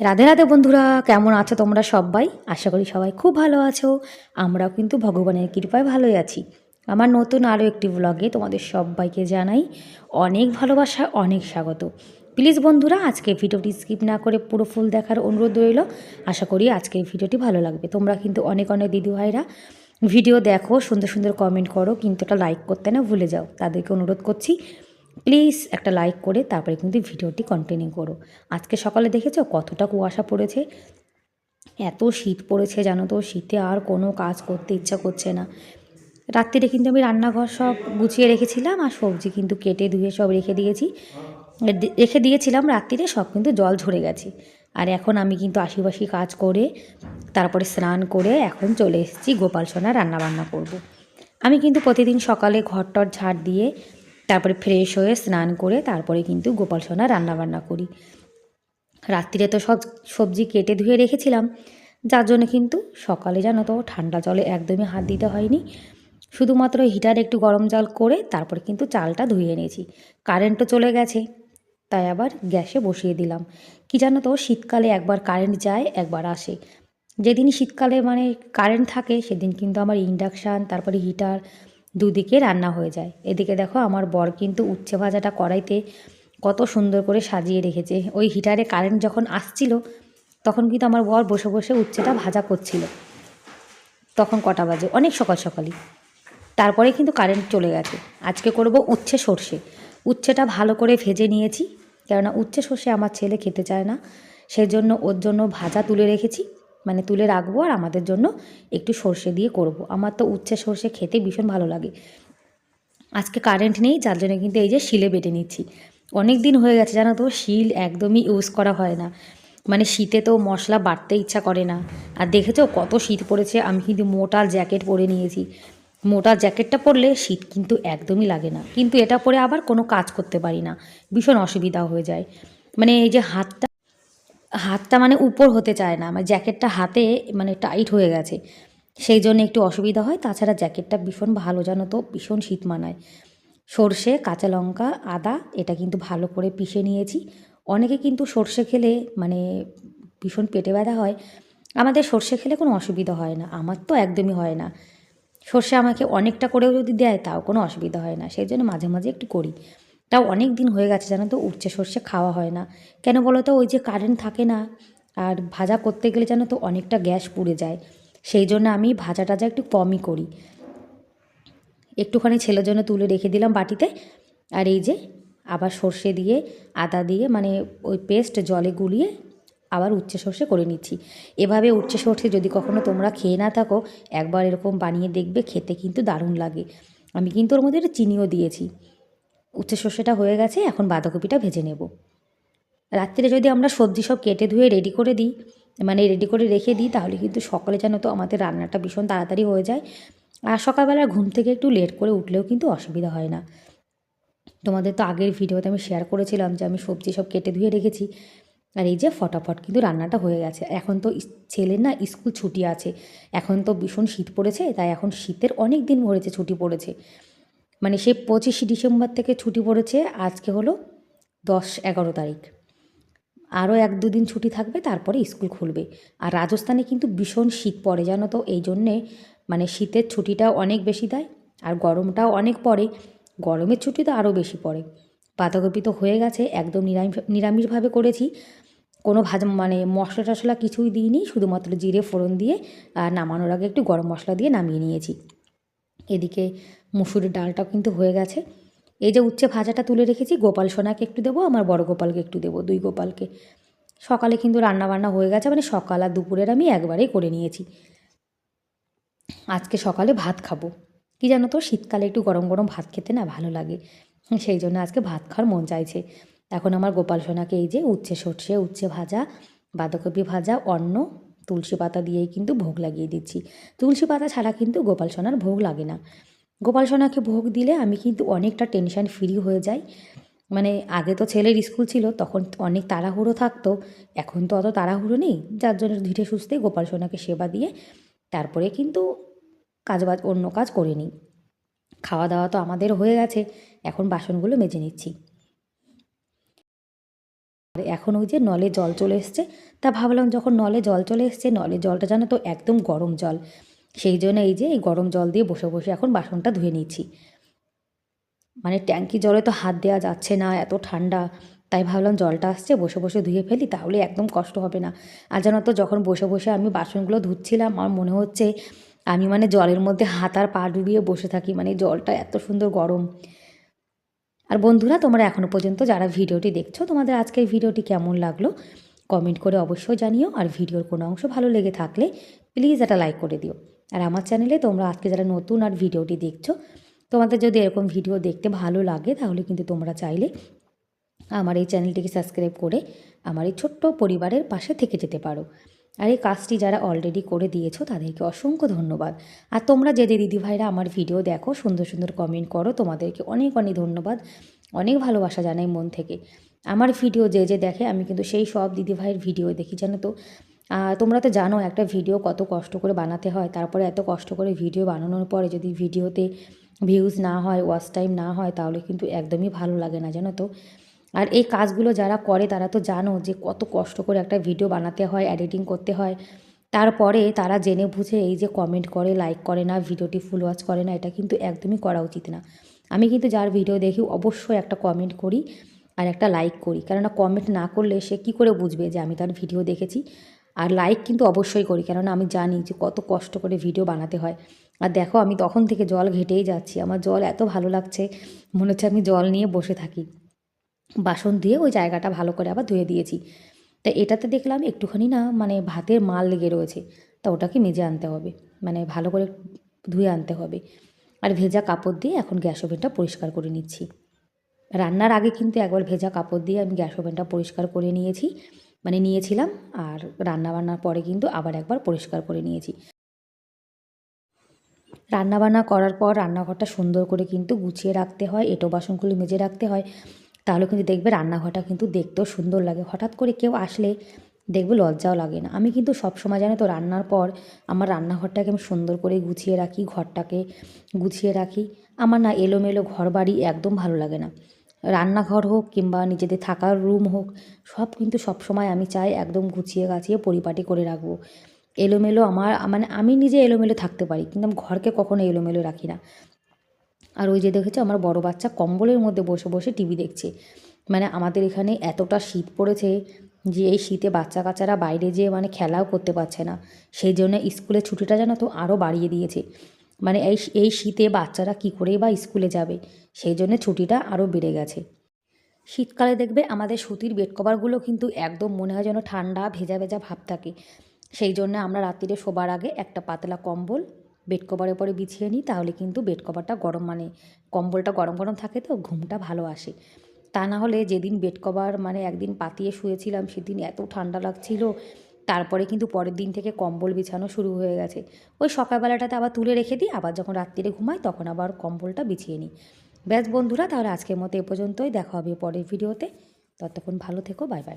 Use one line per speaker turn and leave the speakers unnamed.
রাধে রাধে বন্ধুরা, কেমন আছো তোমরা সবাই? আশা করি সবাই খুব ভালো আছো। আমরাও কিন্তু ভগবানের কৃপায় ভালোই আছি। আমার নতুন আরও একটি ব্লগে তোমাদের সবাইকে জানাই অনেক ভালোবাসা, অনেক স্বাগত। প্লিজ বন্ধুরা আজকে ভিডিওটি স্কিপ না করে পুরো ফুল দেখার অনুরোধ রইল। আশা করি আজকের ভিডিওটি ভালো লাগবে। তোমরা কিন্তু অনেক অনেক দিদিভাইরা ভিডিও দেখো, সুন্দর সুন্দর কমেন্ট করো, কিন্তু একটা লাইক করতে না ভুলে যাও। তাদেরকে অনুরোধ করছি প্লিজ একটা লাইক করে তারপরে কিন্তু ভিডিওটি কন্টিনিউ করো। আজকে সকালে দেখেছ কতটা কুয়াশা পড়েছে? এত শীত পড়েছে জানো তো, শীতে আর কোনো কাজ করতে ইচ্ছা করছে না। রাত্রিরে কিন্তু আমি রান্নাঘর সব গুছিয়ে রেখেছিলাম আর সবজি কিন্তু কেটে ধুয়ে সব রেখে দিয়েছি। রেখে দিয়েছিলাম রাত্রিরে, সব কিন্তু জল ঝরে গেছে। আর এখন আমি কিন্তু আশিবাসি কাজ করে, তারপরে স্নান করে এখন চলে এসেছি গোপাল সোনা রান্নাবান্না করব। আমি কিন্তু প্রতিদিন সকালে ঘরটর ঝাড় দিয়ে তারপরে ফ্রেশ হয়ে স্নান করে তারপরে কিন্তু গোপাল সোনা রান্নাবান্না করি। রাত্রিরে তো সব সবজি কেটে ধুয়ে রেখেছিলাম। যার জন্য কিন্তু সকালে জানো তো ঠান্ডা জলে একদমই হাত দিতে হয়নি। শুধুমাত্র হিটারে একটু গরম জল করে তারপরে কিন্তু চালটা ধুয়ে নিয়েছি কারেন্টও চলে গেছে, তাই আবার গ্যাসে বসিয়ে দিলাম। কি জানো তো শীতকালে একবার কারেন্ট যায়, একবার আসে। যেদিন শীতকালে মানে কারেন্ট থাকে, সেদিন কিন্তু আমার ইন্ডাকশান তারপরে হিটার দুদিকে রান্না হয়ে যায়। এদিকে দেখো আমার বর কিন্তু উচ্ছে ভাজাটা কড়াইতে কত সুন্দর করে সাজিয়ে রেখেছে। ওই হিটারে কারেন্ট যখন আসছিল, তখন কিন্তু আমার বর বসে বসে উচ্ছেটা ভাজা করছিল। তখন কটা বাজে? অনেক সকাল সকালই। তারপরে কিন্তু কারেন্ট চলে গেছে। আজকে করব উচ্ছে সর্ষে। উচ্ছেটা ভালো করে ভেজে নিয়েছি, কেননা উচ্ছে সর্ষে আমার ছেলে খেতে চায় না। সেই জন্য ওর জন্য ভাজা তুলে রেখেছি। মানে তুলে রাখব আর আমাদের জন্য একটু সর্ষে দিয়ে করব। আমার তো উচ্ছে সর্ষে খেতে ভীষণ ভালো লাগে। আজকে কারেন্ট নেই, যার জন্য কিন্তু এই যে শিলে বেটে নিচ্ছি। অনেক দিন হয়ে গেছে জানো তো, শিল একদমই ইউজ করা হয় না। মানে শীতে তো মশলা বাড়তে ইচ্ছা করে না। আর দেখেছ কত শীত পড়েছে, আমি কিন্তু মোটা জ্যাকেট পরে নিয়েছি। মোটা জ্যাকেটটা পরলে শীত কিন্তু একদমই লাগে না। কিন্তু এটা পরে আবার কোনো কাজ করতে পারি না। ভীষণ অসুবিধা হয়ে যায়। মানে এই যে হাতটা হাতটা মানে উপর হতে চায় না আমার জ্যাকেটটা হাতে মানে টাইট হয়ে গেছে। সেই জন্য একটু অসুবিধা হয়। তাছাড়া জ্যাকেটটা ভীষণ ভালো জানো তো, ভীষণ শীত মানায়। সর্ষে, কাঁচা লঙ্কা, আদা, এটা কিন্তু ভালো করে পিষে নিয়েছি। অনেকে কিন্তু সর্ষে খেলে মানে ভীষণ পেটে ব্যথা হয়। আমাদের সর্ষে খেলে কোনো অসুবিধা হয় না, আমার তো একদমই হয় না। সর্ষে আমাকে অনেকটা করেও যদি দেয়, তাও কোনো অসুবিধা হয় না। সেই জন্য মাঝে মাঝে একটু করি। তাও অনেক দিন হয়ে গেছে জানো তো, উচ্ছে সর্ষে খাওয়া হয় না। কেন বলো তো, ওই যে কারেন্ট থাকে না, আর ভাজা করতে গেলে জানো তো অনেকটা গ্যাস পুড়ে যায়। সেই জন্য আমি ভাজা টাজা একটু কমই করি। একটুখানি ছেলের জন্য তুলে রেখে দিলাম বাটিতে, আর এই যে আবার সর্ষে দিয়ে, আদা দিয়ে মানে ওই পেস্ট জলে গুলিয়ে আবার উচ্ছে সর্ষে করে নিচ্ছি। এভাবে উচ্ছে সর্ষে যদি কখনো তোমরা খেয়ে না থাকো, একবার এরকম বানিয়ে দেখবে, খেতে কিন্তু দারুণ লাগে। আমি কিন্তু ওর মধ্যে চিনিও দিয়েছি। উচ্ছে সর্ষেটা হয়ে গেছে, এখন বাঁধাকপিটা ভেজে নেব। রাত্রিরে যদি আমরা সবজি সব কেটে ধুয়ে রেডি করে দিই মানে রেডি করে রেখে দিই, তাহলে কিন্তু সকালে যেন তো আমাদের রান্নাটা ভীষণ তাড়াতাড়ি হয়ে যায়। আর সকালবেলা ঘুম থেকে একটু লেট করে উঠলেও কিন্তু অসুবিধা হয় না। তোমাদের তো আগের ভিডিওতে আমি শেয়ার করেছিলাম যে আমি সবজি সব কেটে ধুয়ে রেখেছি। আর এই যে ফটাফট কিন্তু রান্নাটা হয়ে গেছে। এখন তো ছেলের না স্কুল ছুটি আছে। এখন তো ভীষণ শীত পড়েছে, তাই এখন শীতের অনেক দিন ভরেছে ছুটি পড়েছে। মানে সে পঁচিশে ডিসেম্বর থেকে ছুটি পড়েছে, আজকে হলো দশ এগারো তারিখ। আরও এক দুদিন ছুটি থাকবে, তারপরে স্কুল খুলবে। আর রাজস্থানে কিন্তু ভীষণ শীত পড়ে, জানো তো? এই জন্যে মানে শীতের ছুটিটাও অনেক বেশি দেয়, আর গরমটাও অনেক পড়ে। গরমের ছুটি তো আরও বেশি পড়ে। বাঁধাকপি তো হয়ে গেছে, একদম নিরামিষ, নিরামিষভাবে করেছি। কোনো ভাজা মানে মশলা টশলা কিছুই দিইনি, শুধুমাত্র জিরে ফোড়ন দিয়ে, আর নামানোর আগে একটু গরম মশলা দিয়ে নামিয়ে নিয়েছি। এদিকে মুসুরির ডালটাও কিন্তু হয়ে গেছে। এই যে উচ্ছে ভাজাটা তুলে রেখেছি, গোপাল সোনাকে একটু দেবো, আমার বড় গোপালকে একটু দেবো, দুই গোপালকে। সকালে কিন্তু রান্না বান্না হয়ে গেছে মানে সকাল আর দুপুরের আমি একবারেই করে নিয়েছি। আজকে সকালে ভাত খাব। কি জানো তো, শীতকালে একটু গরম গরম ভাত খেতে না ভালো লাগে। সেই জন্য আজকে ভাত খাওয়ার মন চাইছে। এখন আমার গোপাল সোনাকে এই যে উচ্ছে সর্ষে, উচ্ছে ভাজা, বাঁধাকপি ভাজা, অন্ন, তুলসী পাতা দিয়েই কিন্তু ভোগ লাগিয়ে দিচ্ছি। তুলসী পাতা ছাড়া কিন্তু গোপাল সোনার ভোগ লাগে না। গোপাল সোনাকে ভোগ দিলে আমি কিন্তু অনেকটা টেনশন ফ্রি হয়ে যাই। মানে আগে তো ছেলের স্কুল ছিল, তখন অনেক তাড়াহুড়ো থাকতো। এখন তো অত তাড়াহুড়ো নেই, যার জন্য ধীরে সুস্থে গোপাল সোনাকে সেবা দিয়ে তারপরে কিন্তু কাজ বাজ অন্য কাজ করে নিই। খাওয়া দাওয়া তো আমাদের হয়ে গেছে, এখন বাসনগুলো মেজে নিচ্ছি। এখন ওই যে নলে জল চলে এসছে, তা ভাবলাম যখন নলে জল চলে এসছে, নলে জলটা জানো তো একদম গরম জল। সেই জন্য এই যে এই গরম জল দিয়ে বসে বসে এখন বাসনটা ধুয়ে নিচ্ছি মানে ট্যাঙ্কি জলে তো হাত দেওয়া যাচ্ছে না, এত ঠান্ডা। তাই ভাবলাম জলটা আসছে, বসে বসে ধুয়ে ফেলি, তাহলে একদম কষ্ট হবে না। আর জানো তো, যখন বসে বসে আমি বাসনগুলো ধুচ্ছিলাম, আমার মনে হচ্ছে আমি মানে জলের মধ্যে হাত আর পা ডুবিয়ে বসে থাকি মানে জলটা এত সুন্দর গরম। আর বন্ধুরা, তোমরা এখনও পর্যন্ত যারা ভিডিওটি দেখছ, তোমাদের আজকের ভিডিওটি কেমন লাগল? কমেন্ট করে অবশ্যই জানিও। আর ভিডিওর কোনো অংশ ভালো লেগে থাকলে, প্লিজ একটা লাইক করে দিও। আর আমার চ্যানেলে তোমরা আজকে যারা নতুন আর ভিডিওটি দেখছ, তোমাদের যদি এরকম ভিডিও দেখতে ভালো লাগে, তাহলে কিন্তু তোমরা চাইলে আমার এই চ্যানেলটিকে সাবস্ক্রাইব করে আমার এই ছোট্ট পরিবারের পাশে থেকে যেতে পারো। আর এই কাজটি যারা অলরেডি করে দিয়েছ, তাদেরকে অসংখ্য ধন্যবাদ। আর তোমরা যে যে দিদিভাইরা আমার ভিডিও দেখো, সুন্দর সুন্দর কমেন্ট করো, তোমাদেরকে অনেক অনেক ধন্যবাদ, অনেক ভালোবাসা জানাই মন থেকে। আমার ভিডিও যে যে দেখে, আমি কিন্তু সেই সব দিদিভাইয়ের ভিডিও দেখি, জানো তো? তোমরা তো জানো একটা ভিডিও কত কষ্ট করে বানাতে হয়, তারপরে এত কষ্ট করে ভিডিও বানানোর পরে যদি ভিডিওতে ভিউজ না হয় ওয়াচ টাইম না হয়, তাহলে কিন্তু একদমই ভালো লাগে না, জানো তো? আর এই কাজগুলো যারা করে, তারা তো জানো যে কত কষ্ট করে একটা ভিডিও বানাতে হয় এডিটিং করতে হয়। তারপরে তারা জেনে বুঝে এই যে কমেন্ট করে লাইক করে না ভিডিওটি ফুল ওয়াচ করে না, এটা কিন্তু একদমই করা উচিত না। আমি কিন্তু যার ভিডিও দেখি, অবশ্যই একটা কমেন্ট করি আর একটা লাইক করি। কেননা কমেন্ট না করলে সে কী করে বুঝবে যে আমি তার ভিডিও দেখেছি? আর লাইক কিন্তু অবশ্যই করি। কেননা আমি জানি যে কত কষ্ট করে ভিডিও বানাতে হয়। আর দেখো, আমি তখন থেকে জল ঘেটেই যাচ্ছি। আমার জল এত ভালো লাগছে, মনে হচ্ছে আমি জল নিয়ে বসে থাকি। বাসন দিয়ে ওই জায়গাটা ভালো করে আবার ধুয়ে দিয়েছি। তা এটাতে দেখলাম একটুখানি না মানে ভাতের মাল লেগে রয়েছে। তা ওটাকে মেজে আনতে হবে। মানে ভালো করে ধুয়ে আনতে হবে। আর ভেজা কাপড় দিয়ে এখন গ্যাস ওভেনটা পরিষ্কার করে নিচ্ছি। রান্নার আগে কিন্তু একবার ভেজা কাপড় দিয়ে আমি গ্যাস ওভেনটা পরিষ্কার করে নিয়েছি। মানে নিয়েছিলাম আর রান্না বান্নার পরে কিন্তু আবার একবার পরিষ্কার করে নিয়েছি। রান্নাবান্না করার পর রান্নাঘরটা সুন্দর করে কিন্তু গুছিয়ে রাখতে হয়, এঁটো বাসনগুলো মেজে রাখতে হয়। তাহলে কিন্তু দেখবে রান্নাঘরটা কিন্তু দেখতেও সুন্দর লাগে। হঠাৎ করে কেউ আসলে দেখবে লজ্জাও লাগে না। আমি কিন্তু সবসময় জানো তো রান্নার পর আমার রান্নাঘরটাকে আমি সুন্দর করে গুছিয়ে রাখি, ঘরটাকে গুছিয়ে রাখি। আমার না এলোমেলো ঘর বাড়ি একদম ভালো লাগে না। রান্নাঘর হোক কিংবা নিজেদের থাকার রুম হোক, সব কিন্তু সবসময় আমি চাই একদম গুছিয়ে গাছিয়ে পরিপাটি করে রাখব। এলোমেলো আমার মানে আমি নিজে এলোমেলো থাকতে পারি, কিন্তু আমি ঘরকে কখনো এলোমেলো রাখি না। আর ওই যে দেখেছ আমার বড় বাচ্চা কম্বলের মধ্যে বসে বসে টিভি দেখছে। মানে আমাদের এখানে এতটা শীত পড়েছে যে এই শীতে বাচ্চা কাচ্চারা বাইরে যেয়ে মানে খেলাও করতে পারছে না। সেই জন্য স্কুলের ছুটিটা জানো তো আরও বাড়িয়ে দিয়েছে। মানে এই এই শীতে বাচ্চারা কী করে বা স্কুলে যাবে? সেই জন্য ছুটিটা আরও বেড়ে গেছে। শীতকালে দেখবে আমাদের সুতির বেড কভারগুলো কিন্তু একদম মনে হয় যেন ঠান্ডা, ভেজা ভেজা ভাব থাকে। সেই জন্য আমরা রাত্রিরে শোবার আগে একটা পাতলা কম্বল বেড কভারের পরে বিছিয়ে নিই, তাহলে কিন্তু বেড কভারটা গরম মানে কম্বলটা গরম গরম থাকে তো ঘুমটা ভালো আসে। তা না হলে যেদিন বেড কভার মানে একদিন পাতিয়ে শুয়েছিলাম, সেদিন এত ঠান্ডা লাগছিল তারপরে কিন্তু পরের দিন থেকে কম্বল বিছানো শুরু হয়ে গেছে। ওই সকালবেলাটাতে আবার তুলে রেখে দিই, আবার যখন রাত্রিরে ঘুমাই তখন আবার কম্বলটা বিছিয়ে নিই। ব্যাস বন্ধুরা, তাহলে আজকের মতো এ পর্যন্তই, দেখা হবে পরের ভিডিওতে। ততক্ষণ ভালো থেকো, বাই বাই।